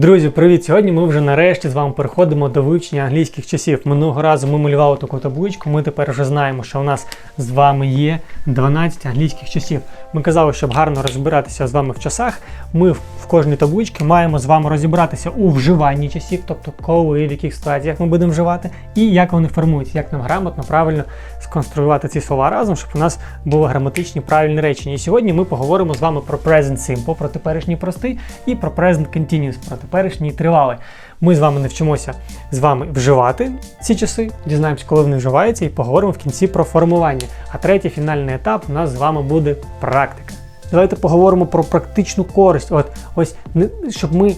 Друзі, привіт! Сьогодні ми вже нарешті з вами переходимо до вивчення англійських часів. Минулого разу ми малювали таку табличку. Ми тепер вже знаємо, що у нас з вами є 12 англійських часів. Ми казали, щоб гарно розбиратися з вами в часах. Ми в кожній табличці маємо з вами розібратися у вживанні часів, тобто коли, в яких ситуаціях ми будемо вживати, і як вони формуються, як нам грамотно, правильно сконструювати ці слова разом, щоб у нас були граматичні правильні речення. І сьогодні ми поговоримо з вами про present simple, про теперішній простий, і про present continuous, про теперішній тривалий. Ми з вами навчимося з вами вживати ці часи, дізнаємося, коли вони вживаються, і поговоримо в кінці про формування. А третій фінальний етап у нас з вами буде практика. Давайте поговоримо про практичну користь. От ось не- щоб ми,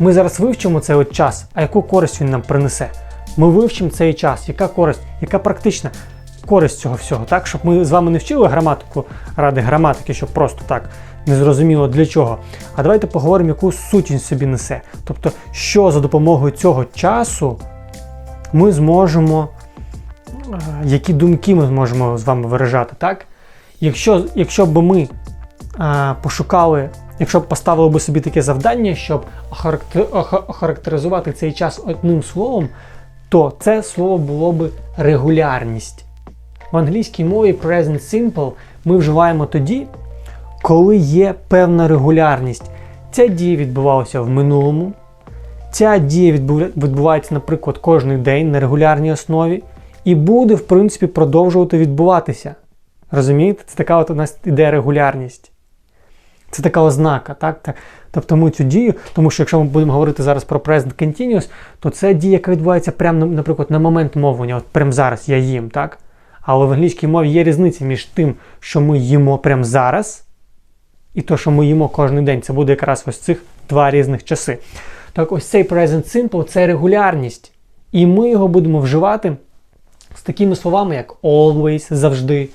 ми зараз вивчимо цей от час, а яку користь він нам принесе? Ми вивчимо цей час, яка користь, яка практична користь цього всього, так? Щоб ми з вами не вчили граматику ради граматики, щоб просто так не зрозуміло для чого. А давайте поговоримо, яку суть він собі несе. Тобто, що за допомогою цього часу ми зможемо, е, які думки ми зможемо з вами виражати, так? Якщо, якщо б ми е, пошукали, якщо б поставили би собі таке завдання, щоб охарактеризувати цей час одним словом, то це слово було би регулярність. В англійській мові present simple ми вживаємо тоді, коли є певна регулярність. Ця дія відбувалася в минулому. Ця дія відбувається, наприклад, кожен день на регулярній основі і буде, в принципі, продовжувати відбуватися. Розумієте? Це така от у нас іде регулярність. Це така ознака, так? Тобто ми цю дію, тому що якщо ми будемо говорити зараз про present continuous, то це дія, яка відбувається прямо, наприклад, на момент мовлення, от прямо зараз я їм, так? Але в англійській мові є різниця між тим, що ми їмо прямо зараз, і то, що ми їмо кожен день. Це буде якраз ось цих два різних часи. Так, ось цей present simple це регулярність. І ми його будемо вживати з такими словами, як always, завжди,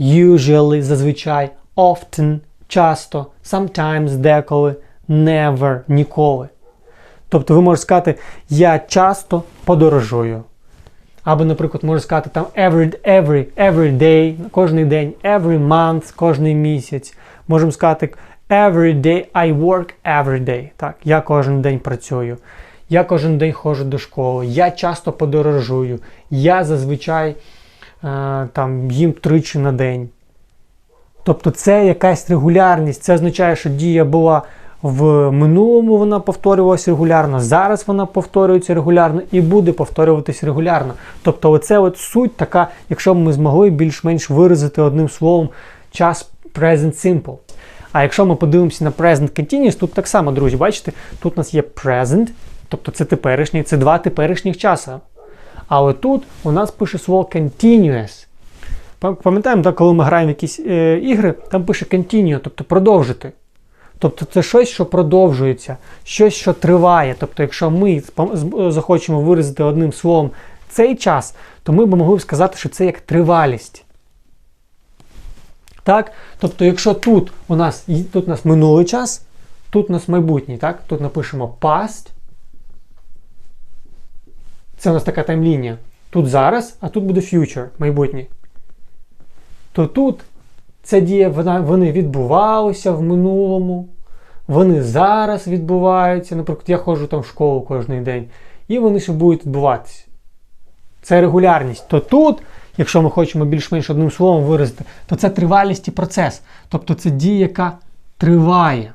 usually, зазвичай, often, часто, sometimes, деколи, never, ніколи. Тобто ви можете сказати, я часто подорожую. Або, наприклад, можна сказати там every, every, every day, кожен день, every month, кожен місяць. Можемо сказати every day I work every day. Так, я кожен день працюю. Я кожен день ходжу до школи, я часто подорожую, я зазвичай е, там їм тричі на день. Тобто це якась регулярність. Це означає, що дія була в минулому, вона повторювалася регулярно, зараз вона повторюється регулярно і буде повторюватись регулярно. Тобто, оце от суть така, якщо б ми змогли більш-менш виразити одним словом час present simple. А якщо ми подивимося на present continuous, тут так само, друзі, бачите, тут у нас є present, тобто це теперішній, це два теперішніх часа. Але тут у нас пише слово continuous. Пам'ятаємо, коли ми граємо в якісь е, ігри, там пише continue, тобто продовжити. Тобто це щось, що продовжується, щось, що триває. Тобто, якщо ми захочемо виразити одним словом цей час, то ми б могли б сказати, що це як тривалість. Так? Тобто, якщо тут у нас, тут у нас минулий час, тут у нас майбутній, так? тут напишемо past. Це у нас така таймлінія. Тут зараз, а тут буде future, майбутнє. То тут ця дія, вона, вони відбувалися в минулому, вони зараз відбуваються. Наприклад, я ходжу там в школу кожен день, і вони ще будуть відбуватися. Це регулярність. То тут, якщо ми хочемо більш-менш одним словом виразити, то це тривалість і процес. Тобто це дія, яка триває.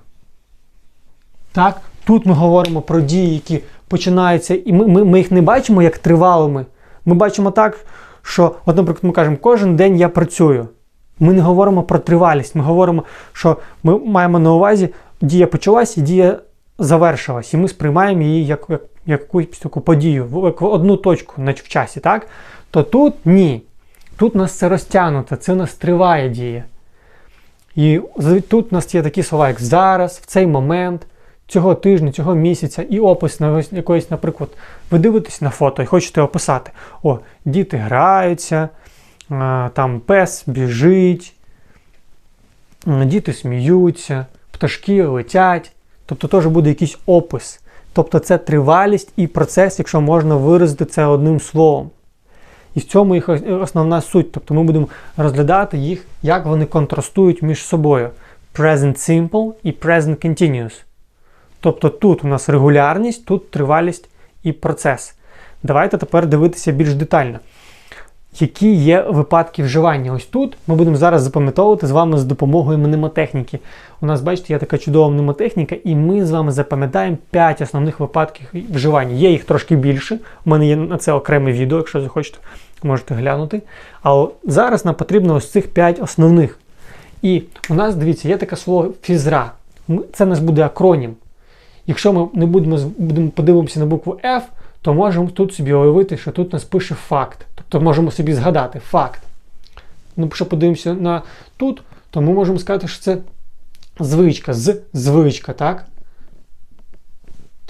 Так? Тут ми говоримо про дії, які починаються, і ми, ми, ми їх не бачимо як тривалими. Ми бачимо так, що, от, наприклад, ми кажемо, кожен день я працюю. Ми не говоримо про тривалість, ми говоримо, що ми маємо на увазі, дія почалась і дія завершилась, і ми сприймаємо її як, як, як якусь таку подію, як одну точку на- в часі, так? То тут ні. Тут у нас це розтягнуто, це у нас триває дія. І тут у нас є такі слова, як зараз, в цей момент, цього тижня, цього місяця, і опис на якоїсь, наприклад, ви дивитесь на фото і хочете описати: о, діти граються, там пес біжить, діти сміються, пташки летять. Тобто теж буде якийсь опис. Тобто це тривалість і процес, якщо можна виразити це одним словом. І в цьому їх основна суть. Тобто ми будемо розглядати їх, як вони контрастують між собою. Present simple і present continuous. Тобто тут у нас регулярність, тут тривалість і процес. Давайте тепер дивитися більш детально. Які є випадки вживання? Ось тут ми будемо зараз запам'ятовувати з вами з допомогою мнемотехніки. У нас, бачите, є така чудова мнемотехніка, і ми з вами запам'ятаємо 5 основних випадків вживання. Є їх трошки більше. У мене є на це окреме відео, якщо захочете, можете глянути. А зараз нам потрібно ось цих 5 основних. І у нас, дивіться, є таке слово фізра. Це нас буде акронім. Якщо ми не будемо, будемо подивимося на букву F, то можемо тут собі уявити, що тут нас пише факт. Тобто можемо собі згадати факт. Ну, Якщо подивимося на тут, то ми можемо сказати, що це звичка, з звичка, так?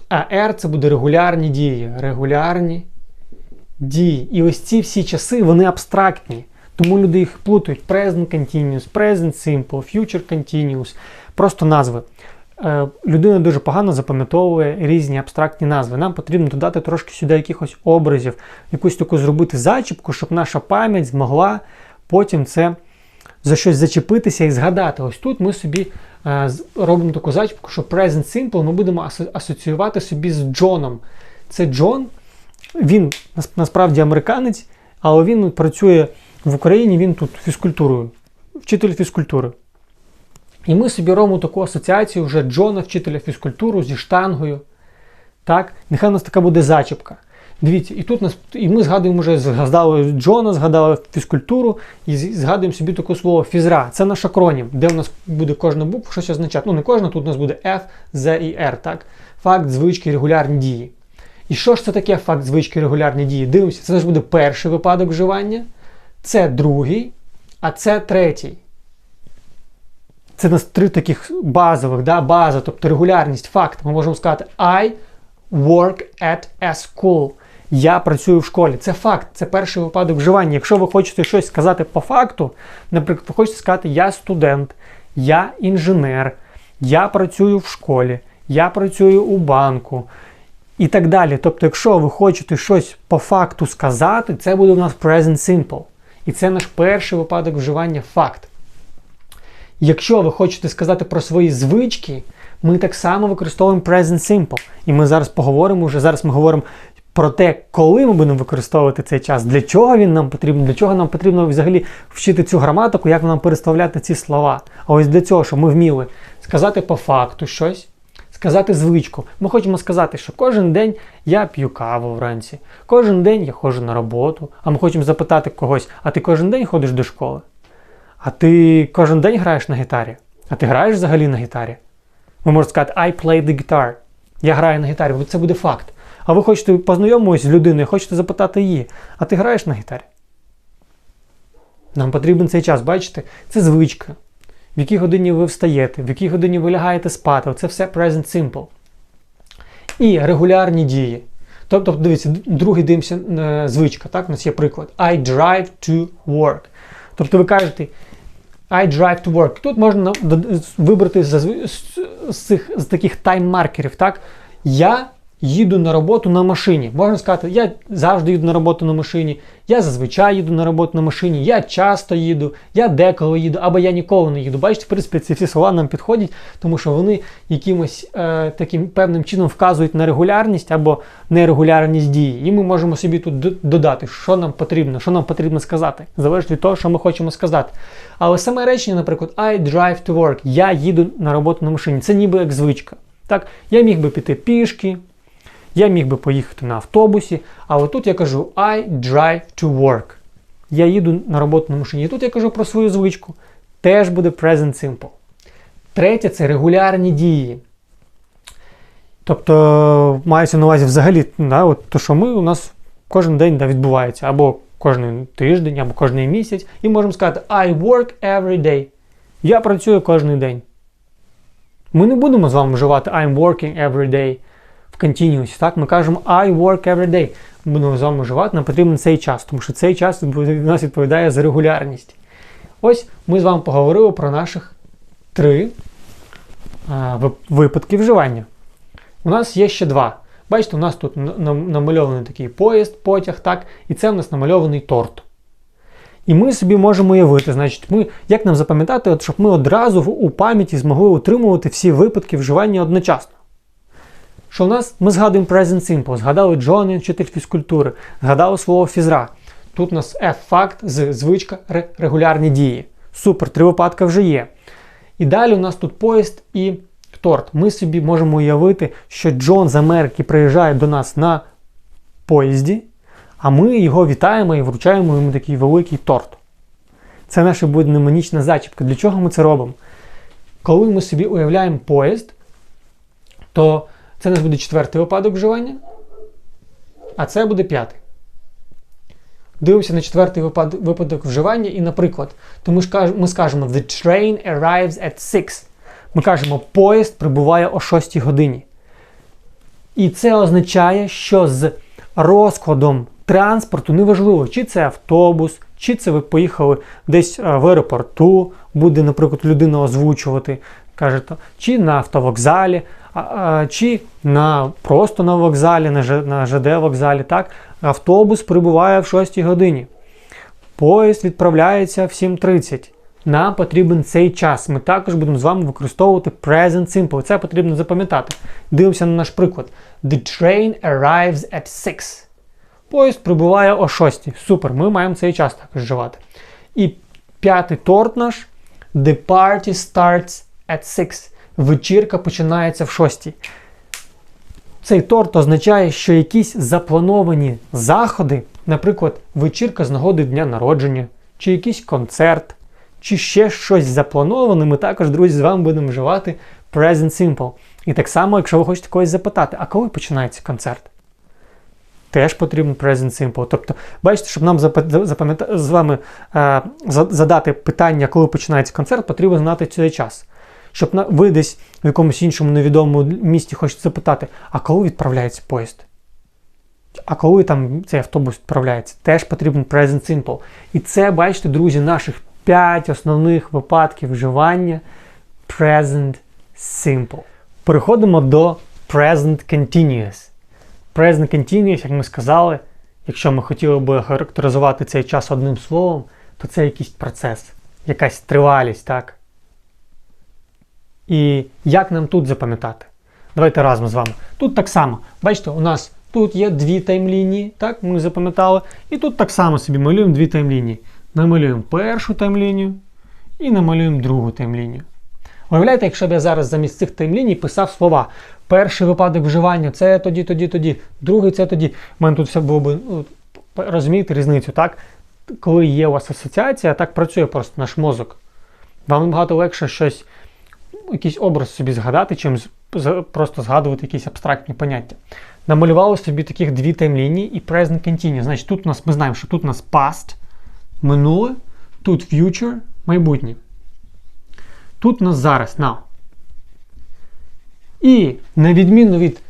А R це буде регулярні дії. Регулярні дії. І ось ці всі часи, вони абстрактні. Тому люди їх плутають. Present continuous, present simple, future continuous. Просто назви. Е, людина дуже погано запам'ятовує різні абстрактні назви. Нам потрібно додати трошки сюди якихось образів, якусь таку зробити зачіпку, щоб наша пам'ять змогла потім це за щось зачепитися і згадати. Ось тут ми собі е, робимо таку зачіпку, що Present Simple ми будемо асоціювати собі з Джоном. Це Джон, він насправді американець, але він працює в Україні, він тут фізкультурою, вчитель фізкультури. І ми собі робимо таку асоціацію вже Джона, вчителя фізкультури зі штангою. Так? Нехай у нас така буде зачіпка. Дивіться, і тут нас, і ми згадуємо вже згадали Джона, згадали фізкультуру і згадуємо собі таке слово фізра. Це наш акронім, де у нас буде кожна буква щось означати. Ну, не кожна, тут у нас буде F, Z і R. так? Факт, звички, регулярні дії. І що ж це таке факт звички, регулярні дії? Дивимося, це ж буде перший випадок вживання, це другий, а це третій. Це нас три таких базових, да, база, тобто регулярність, факт. Ми можемо сказати I work at a school. Я працюю в школі. Це факт, це перший випадок вживання. Якщо ви хочете щось сказати по факту, наприклад, ви хочете сказати Я студент, я інженер, я працюю в школі, я працюю у банку і так далі. Тобто, якщо ви хочете щось по факту сказати, це буде у нас present simple. І це наш перший випадок вживання факт. Якщо ви хочете сказати про свої звички, ми так само використовуємо Present Simple. І ми зараз поговоримо вже, зараз ми говоримо про те, коли ми будемо використовувати цей час, для чого він нам потрібен, для чого нам потрібно взагалі вчити цю граматику, як нам переставляти ці слова. А ось для цього, щоб ми вміли сказати по факту щось, сказати звичку. Ми хочемо сказати, що кожен день я п'ю каву вранці, кожен день я ходжу на роботу, а ми хочемо запитати когось, а ти кожен день ходиш до школи? А ти кожен день граєш на гітарі? А ти граєш взагалі на гітарі? Ви можете сказати I play the guitar. Я граю на гітарі, бо це буде факт. А ви хочете познайомитися з людиною, хочете запитати її, а ти граєш на гітарі? Нам потрібен цей час, бачите? Це звичка. В якій годині ви встаєте, в якій годині ви лягаєте спати. Це все present simple. І регулярні дії. Тобто, дивіться, другий дивимося е, звичка. Так, у нас є приклад. I drive to work. Тобто ви кажете, I drive to work. Тут можна вибрати з, з, цих, з таких тайм-маркерів. так? Я їду на роботу на машині. Можна сказати, я завжди їду на роботу на машині, я зазвичай їду на роботу на машині, я часто їду, я деколи їду, або я ніколи не їду. Бачите, в принципі, ці всі слова нам підходять, тому що вони якимось е, таким певним чином вказують на регулярність або нерегулярність дії. І ми можемо собі тут додати, що нам потрібно, що нам потрібно сказати. Залежить від того, що ми хочемо сказати. Але саме речення, наприклад, I drive to work, я їду на роботу на машині. Це ніби як звичка. Так, Я міг би піти пішки, я міг би поїхати на автобусі, але тут я кажу I drive to work. Я їду на роботу на машині. І тут я кажу про свою звичку. Теж буде present simple. Третє це регулярні дії. Тобто, мається на увазі взагалі, да, от то, що ми у нас кожен день да, відбувається, або кожен тиждень, або кожен місяць. І можемо сказати I work every day. Я працюю кожен день. Ми не будемо з вами вживати I'm working every day в continuous. Так? Ми кажемо I work every day. Ми будемо з вами вживати, нам потрібен цей час, тому що цей час нас відповідає за регулярність. Ось ми з вами поговорили про наших три а, випадки вживання. У нас є ще два. Бачите, у нас тут намальований такий поїзд, потяг, так, і це у нас намальований торт. І ми собі можемо уявити, значить, ми, як нам запам'ятати, щоб ми одразу у пам'яті змогли утримувати всі випадки вживання одночасно. Що у нас ми згадуємо present simple, згадали Джона, вчитель фізкультури, згадали свого фізра. Тут у нас F факт з звичка регулярні дії. Супер, три випадки вже є. І далі у нас тут поїзд і торт. Ми собі можемо уявити, що Джон з Америки приїжджає до нас на поїзді, а ми його вітаємо і вручаємо йому такий великий торт. Це наша буде мнемонічна зачіпка. Для чого ми це робимо? Коли ми собі уявляємо поїзд, то це у нас буде четвертий випадок вживання, а це буде п'ятий. Дивимося на четвертий випадок вживання, і, наприклад, то ми, ж ми скажемо The train arrives at 6. Ми кажемо, поїзд прибуває о 6 годині. І це означає, що з розкладом транспорту неважливо, чи це автобус, чи це ви поїхали десь е, в аеропорту, буде, наприклад, людина озвучувати, каже, чи на автовокзалі, чи на, просто на вокзалі, на ЖД вокзалі. Так? Автобус прибуває в 6 годині. Поїзд відправляється в 7.30. Нам потрібен цей час. Ми також будемо з вами використовувати present simple. Це потрібно запам'ятати. Дивимося на наш приклад. The train arrives at 6. Поїзд прибуває о 6. Супер, ми маємо цей час також вживати. І п'ятий торт наш. The party starts at 6. Вечірка починається в 6. Цей торт означає, що якісь заплановані заходи, наприклад, вечірка з нагоди дня народження, чи якийсь концерт, чи ще щось заплановане, ми також, друзі, з вами будемо вживати present simple. І так само, якщо ви хочете когось запитати, а коли починається концерт? Теж потрібен present simple. Тобто, бачите, щоб нам з вами е, задати питання, коли починається концерт, потрібно знати цей час. Щоб ви десь в якомусь іншому невідомому місті хочете запитати, а коли відправляється поїзд? А коли там цей автобус відправляється? Теж потрібен present simple. І це, бачите, друзі, наших 5 основних випадків вживання present simple. Переходимо до present continuous. Present continuous, як ми сказали, якщо ми хотіли би характеризувати цей час одним словом, то це якийсь процес, якась тривалість, так? І як нам тут запам'ятати? Давайте разом з вами. Тут так само. Бачите, у нас тут є дві таймлінії, так, ми запам'ятали. І тут так само собі малюємо дві таймлінії. Намалюємо першу таймлінію і намалюємо другу таймлінію. Уявляєте, якщо б я зараз замість цих таймліній писав слова. Перший випадок вживання це тоді, тоді, тоді, другий це тоді. У мене тут все було б, ну, розумієте різницю, так? Коли є у вас асоціація, так працює просто наш мозок. Вам набагато легше щось, якийсь образ собі згадати, чим просто згадувати якісь абстрактні поняття. Намалювали собі таких дві таймлінії і present continuous. Значить, тут у нас ми знаємо, що тут у нас past, минуле, тут future, майбутнє. Тут у нас зараз now. І на відміну від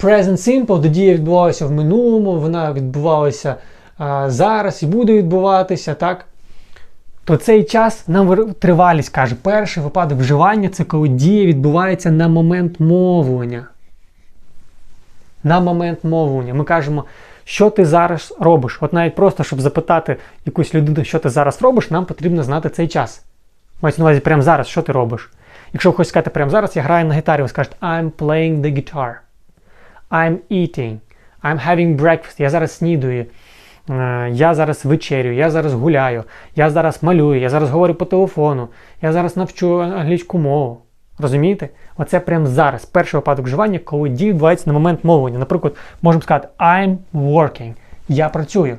present simple, де дія відбувалася в минулому, вона відбувалася а, зараз і буде відбуватися, так? То цей час нам тривалість каже, перший випадок вживання це коли дія відбувається на момент мовлення. На момент мовлення. Ми кажемо, що ти зараз робиш. От навіть просто, щоб запитати якусь людину, що ти зараз робиш, нам потрібно знати цей час. Мається на увазі прямо зараз, що ти робиш. Якщо ви хочете сказати прямо зараз, я граю на гітарі, ви скажете I'm playing the guitar. I'm eating. I'm having breakfast. Я зараз снідаю. Е, Я зараз вечерю, я зараз гуляю, я зараз малюю, я зараз говорю по телефону, я зараз навчу англійську мову. Розумієте? Оце прямо зараз. Перший випадок вживання, коли дія відбувається на момент мовлення. Наприклад, можемо сказати I'm working. Я працюю.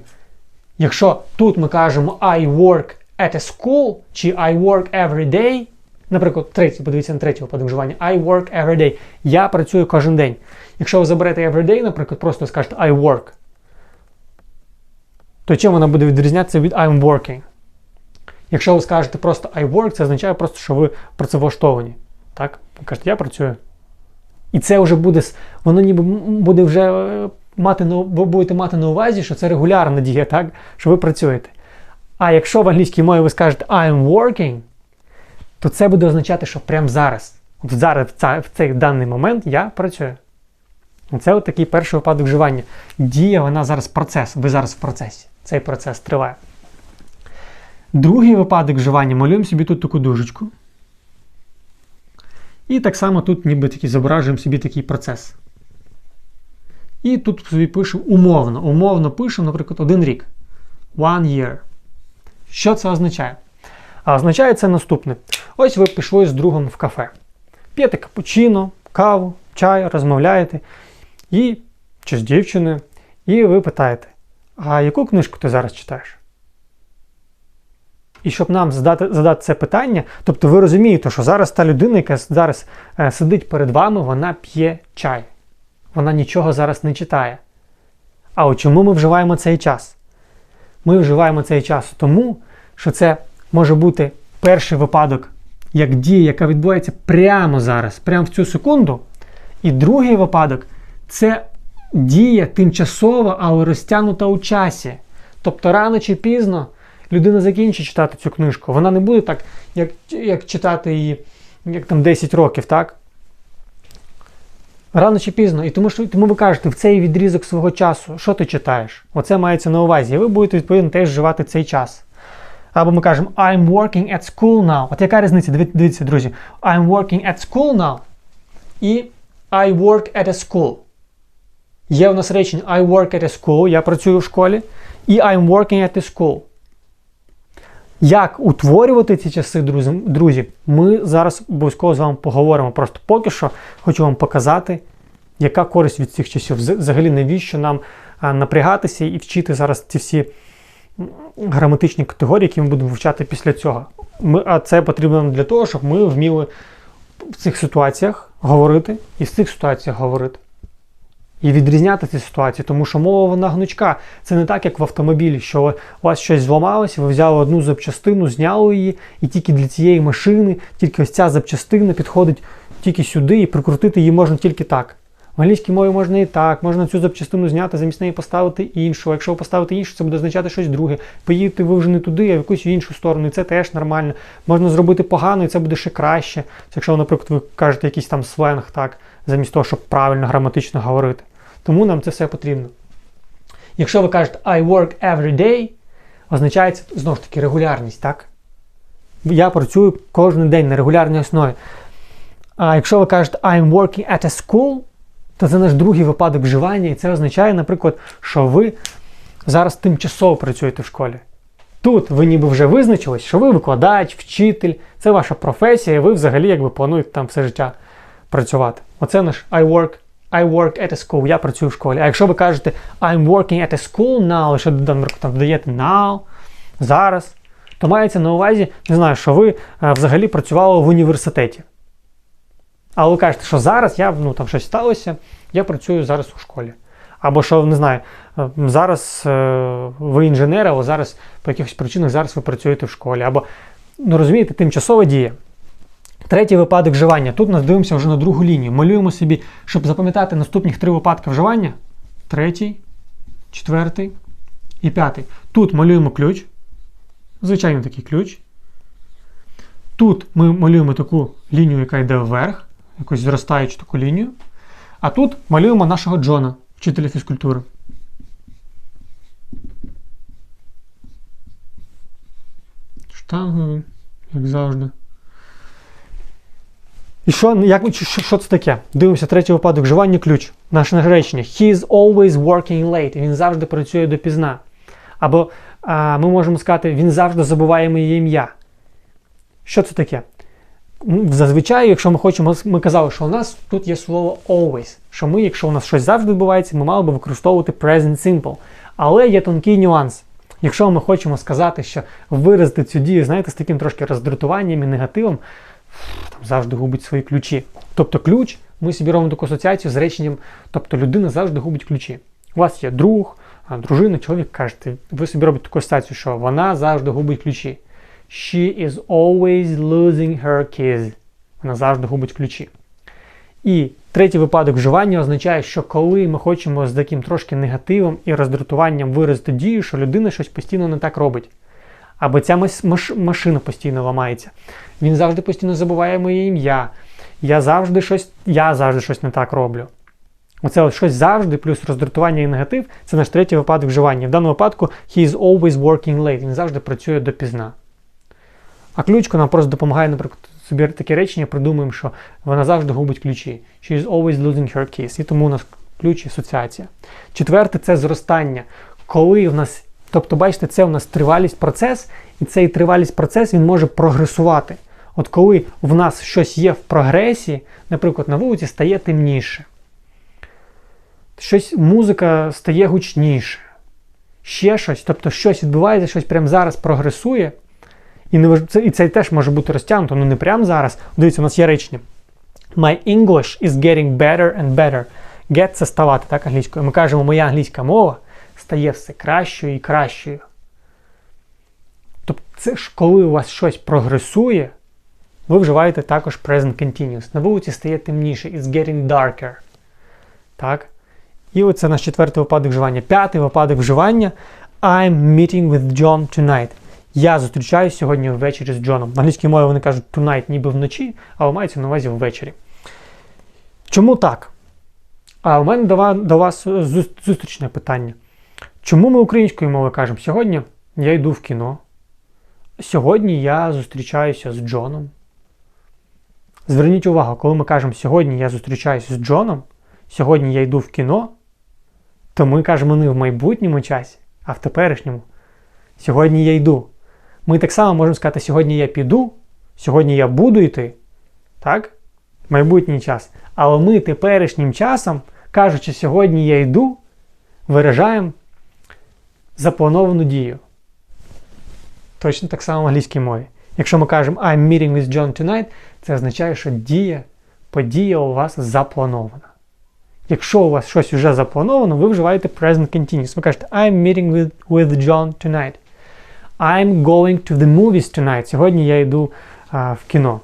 Якщо тут ми кажемо I work at a school чи I work every day, наприклад, третій, подивіться на третій випадок I work every day. Я працюю кожен день. Якщо ви заберете every day, наприклад, просто скажете I work, то чим вона буде відрізнятися від I'm working? Якщо ви скажете просто I work, це означає просто, що ви працевлаштовані. Так? Ви кажете, я працюю. І це вже буде, воно ніби буде вже е, мати ви будете мати на увазі, що це регулярна дія, так? що ви працюєте. А якщо в англійській мові ви скажете I'm working, то це буде означати, що прямо зараз, от зараз в, ця, в цей даний момент я працюю. Це от такий перший випадок вживання. Дія, вона зараз процес, ви зараз в процесі. Цей процес триває. Другий випадок вживання малюємо собі тут таку дужечку. І так само тут ніби такий зображуємо собі такий процес. І тут собі пишемо умовно. Умовно пишемо, наприклад, один рік. One year. Що це означає? А означає це наступне. Ось ви пішли з другом в кафе. П'єте капучино, каву, чай, розмовляєте. І чи з дівчиною, і ви питаєте, а яку книжку ти зараз читаєш? І щоб нам задати задати це питання, тобто ви розумієте, що зараз та людина, яка зараз е, сидить перед вами, вона п'є чай. Вона нічого зараз не читає. А от чому ми вживаємо цей час? Ми вживаємо цей час тому, що це може бути перший випадок, як дія, яка відбувається прямо зараз, прямо в цю секунду. І другий випадок це дія тимчасова, але розтягнута у часі. Тобто рано чи пізно людина закінчить читати цю книжку. Вона не буде так, як як читати її як там 10 років, так? Рано чи пізно. І тому що тому ви кажете, в цей відрізок свого часу, що ти читаєш? Оце мається на увазі. І ви будете відповідно теж вживати цей час. Або ми кажемо I'm working at school now. От яка різниця? Дивіться, друзі. I'm working at school now. І I work at a school. Є у нас речення I work at a school, я працюю в школі, і I'm working at a school. Як утворювати ці часи, друзі, друзі, ми зараз обов'язково з вами поговоримо. Просто поки що хочу вам показати, яка користь від цих часів. Взагалі, навіщо нам напрягатися і вчити зараз ці всі граматичні категорії, які ми будемо вивчати після цього. Ми, А це потрібно для того, щоб ми вміли в цих ситуаціях говорити і в цих ситуаціях говорити. І відрізняти ці ситуації, тому що мова вона гнучка. Це не так, як в автомобілі, що у вас щось зламалося, ви взяли одну запчастину, зняли її, і тільки для цієї машини, тільки ось ця запчастина підходить тільки сюди, і прикрутити її можна тільки так. В англійській мові можна і так, можна цю запчастину зняти, замість неї поставити іншу. Якщо ви поставите іншу, це буде означати щось друге. Поїдете ви вже не туди, а в якусь іншу сторону, і це теж нормально. Можна зробити погано, і це буде ще краще. Якщо, наприклад, ви кажете якийсь там сленг, так, замість того, щоб правильно граматично говорити. Тому нам це все потрібно. Якщо ви кажете I work every day, означає це знову ж таки регулярність, так? Я працюю кожен день на регулярній основі. А якщо ви кажете I'm working at a school, то це наш другий випадок вживання, і це означає, наприклад, що ви зараз тимчасово працюєте в школі. Тут ви ніби вже визначились, що ви викладач, вчитель, це ваша професія, і ви взагалі якби плануєте там все життя працювати. Оце наш I work I work at a school, я працюю в школі. А якщо ви кажете I'm working at a school now, лише там додаєте now, зараз, то мається на увазі, не знаю, що ви а, взагалі працювали в університеті. Але ви кажете, що зараз я ну там щось сталося, я працюю зараз у школі. Або що, не знаю, е, зараз е, ви інженер, але зараз по якихось причинах зараз ви працюєте в школі. Або, ну розумієте, тимчасова дія. Третій випадок вживання. Тут нас дивимося вже на другу лінію. Малюємо собі, щоб запам'ятати наступних три випадки вживання. Третій, четвертий і п'ятий. Тут малюємо ключ. Звичайно такий ключ. Тут ми малюємо таку лінію, яка йде вверх якусь зростаючу таку лінію. А тут малюємо нашого Джона, вчителя фізкультури. Штангою, як завжди. І що як, що, що це таке? Дивимося, третій випадок вживання ключ. Наше речення. He is always working late. Він завжди працює допізна. Або а, ми можемо сказати, він завжди забуває моє ім'я. Що це таке? Зазвичай, якщо ми хочемо, ми казали, що у нас тут є слово always, що ми, якщо у нас щось завжди відбувається, ми мали би використовувати present simple. Але є тонкий нюанс. Якщо ми хочемо сказати, що виразити цю дію, знаєте, з таким трошки роздратуванням і негативом, там завжди губить свої ключі. Тобто ключ, ми собі робимо таку асоціацію з реченням, тобто людина завжди губить ключі. У вас є друг, дружина, чоловік кажете, ви собі робите таку асоціацію, що вона завжди губить ключі. She is always losing her keys. Вона завжди губить ключі. І третій випадок вживання означає, що коли ми хочемо з таким трошки негативом і роздратуванням виразити дію, що людина щось постійно не так робить. Або ця машина постійно ламається. Він завжди постійно забуває моє ім'я. Я завжди щось я завжди щось не так роблю. Оце от щось завжди, плюс роздратування і негатив це наш третій випадок вживання. В даному випадку he is always working late. Він завжди працює допізна. А ключка нам просто допомагає, наприклад, собі таке речення, придумаємо, що вона завжди губить ключі. She is always losing her keys. І тому у нас ключ асоціація. Четверте це зростання. Коли в нас, тобто, бачите, це у нас тривалість процес, і цей тривалість процес він може прогресувати. От коли в нас щось є в прогресі, наприклад, на вулиці стає темніше, щось музика стає гучніше, ще щось, тобто щось відбувається, щось прямо зараз прогресує. І не це, і це теж може бути розтягнуто, ну не прямо зараз. Дивіться, у нас є речення. My English is getting better and better. Get це ставати, так, англійською. Ми кажемо, моя англійська мова стає все кращою і кращою. Тобто, це ж коли у вас щось прогресує, ви вживаєте також present continuous. На вулиці стає темніше, it's getting darker. Так? І оце наш четвертий випадок вживання. П'ятий випадок вживання. I'm meeting with John tonight. Я зустрічаюсь сьогодні ввечері з Джоном. На англійській мові вони кажуть tonight ніби вночі, але мається на увазі ввечері. Чому так? А у мене до вас зустрічне питання. Чому ми українською мовою кажемо? Сьогодні я йду в кіно. Сьогодні я зустрічаюся з Джоном. Зверніть увагу, коли ми кажемо сьогодні я зустрічаюся з Джоном, сьогодні я йду в кіно, то ми кажемо не в майбутньому часі, а в теперішньому. Сьогодні я йду. Ми так само можемо сказати, сьогодні я піду, сьогодні я буду йти. Так? Майбутній час. Але ми теперішнім часом, кажучи, сьогодні я йду, виражаємо заплановану дію. Точно так само в англійській мові. Якщо ми кажемо I'm meeting with John tonight, це означає, що дія, подія у вас запланована. Якщо у вас щось вже заплановано, ви вживаєте present continuous. Ви кажете I'm meeting with, with John tonight. I'm going to the movies tonight. Сьогодні я йду а, в кіно.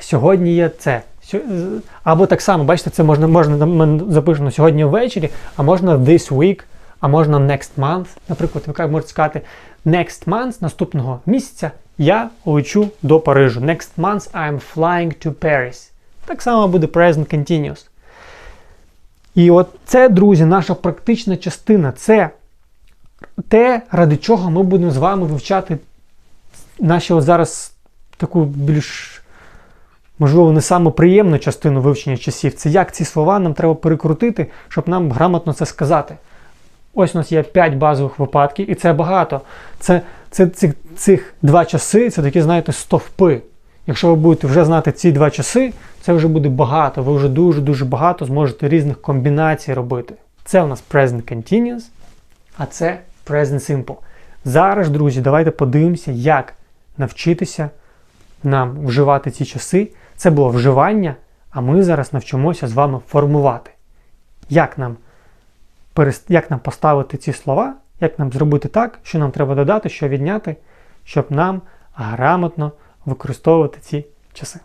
Сьогодні є це. Або так само, бачите, це можна, можна ми запишемо сьогодні ввечері, а можна this week, а можна next month. Наприклад, ви можете сказати next month, наступного місяця, я лечу до Парижу. Next month I'm flying to Paris. Так само буде present continuous. І от це, друзі, наша практична частина. Це те, ради чого ми будемо з вами вивчати наші от зараз таку більш, можливо, не саму приємну частину вивчення часів. Це як ці слова нам треба перекрутити, щоб нам грамотно це сказати. Ось у нас є 5 базових випадків, і це багато. Це, це, цих, цих два часи це такі, знаєте, стовпи. Якщо ви будете вже знати ці два часи, це вже буде багато. Ви вже дуже-дуже багато зможете різних комбінацій робити. Це у нас present continuous, а це present simple. Зараз, друзі, давайте подивимося, як навчитися нам вживати ці часи. Це було вживання, а ми зараз навчимося з вами формувати. Як нам, як нам поставити ці слова, як нам зробити так, що нам треба додати, що відняти, щоб нам грамотно використовувати ці часи.